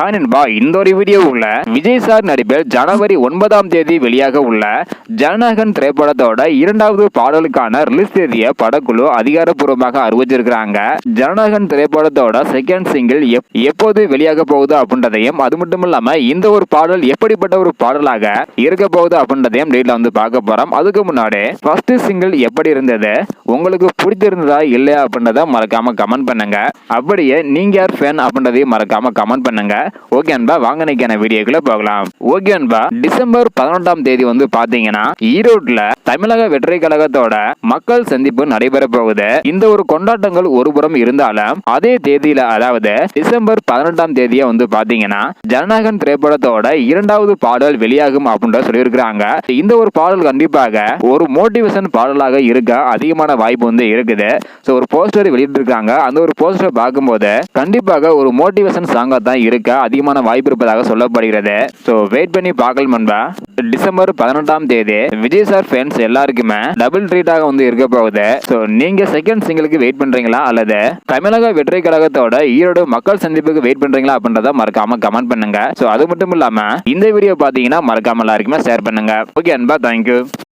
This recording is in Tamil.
ஹாய் நண்பா இந்த ஒரு வீடியோவுல விஜய் சார் நடிப்பில் ஜனவரி ஒன்பதாம் தேதி வெளியாக உள்ள ஜனநாயகன் திரைப்படத்தோட இரண்டாவது பாடலுக்கான ரிலீஸ் தேதியை படக்குழு அதிகாரப்பூர்வமாக அறிவிச்சிருக்கிறாங்க. ஜனநாயகன் திரைப்படத்தோட செகண்ட் சிங்கிள் எப்போது வெளியாக போகுது அப்படின்றதையும் அது மட்டும் இல்லாம இந்த ஒரு பாடல் எப்படிப்பட்ட ஒரு பாடலாக இருக்க போகுது அப்படின்றதையும் டீட்ல வந்து பார்க்க போறோம். அதுக்கு முன்னாடி ஃபர்ஸ்ட் சிங்கிள் எப்படி இருந்தது? உங்களுக்கு பிடிச்சிருந்ததா இல்லையா அப்படின்றத மறக்காம கமெண்ட் பண்ணுங்க. அப்படியே நீங்க யார் ஃபேன் அப்படின்றதையும் மறக்காம கமெண்ட் பண்ணுங்க. ஓகே அன்பா வாங்க நிக்கான வீடியோக்குள்ள போகலாம். ஓகே அன்பா டிசம்பர் பதினெட்டாம் தேதி வந்து பாத்தீங்கன்னா ஈரோட்ல தமிழக வெற்றி கழகத்தோட மக்கள் சந்திப்பு நடைபெற போகுது. இந்த ஒரு கொண்டாட்டங்கள் ஒரு புறம் இருந்தாலும் அதே தேதியில அதாவது டிசம்பர் பதினெட்டாம் தேதியை வந்து பாத்தீங்கன்னா ஜனநாயகன் திரைப்படத்தோட இரண்டாவது பாடல் வெளியாகும் அப்படின்ற சொல்லியிருக்கிறாங்க. இந்த ஒரு பாடல் கண்டிப்பாக ஒரு மோட்டிவேஷன் பாடலாக இருக்க அதிகமான வாய்ப்பு வந்து இருக்குது. ஸோ ஒரு போஸ்டர் வெளியிட்டிருக்காங்க. அந்த ஒரு போஸ்டரை பார்க்கும்போது கண்டிப்பாக ஒரு மோட்டிவேஷன் சாங்காக தான் இருக்க. அதிகமான வாய்ப்பு இருப்பதாக சொல்லப்படுகிறது. ஸோ வெயிட் பண்ணி பார்க்கலாம் நண்பா டிசம்பர் பதினெட்டாம் தேதி விஜய் சார் ஃபேன்ஸ் எல்லாருக்குமே டபுள் ட்ரீட்டாக வந்து இருக்க போகுது. ஸோ நீங்க செகண்ட் சிங்கிளுக்கு வெயிட் பண்றீங்களா? அல்லது தமிழக வெற்றி கழகத்தோட ஈரோடு மக்கள் சந்திப்புக்கு வெயிட் பண்றீங்களா? அப்படின்றத மறக்காம கமெண்ட் பண்ணுங்க. ஸோ அது மட்டும் இல்லாம இந்த வீடியோ பார்த்தீங்கன்னா மறக்காம எல்லாருக்குமே ஷேர் பண்ணுங்க. ஓகே அன்பா தேங்க்யூ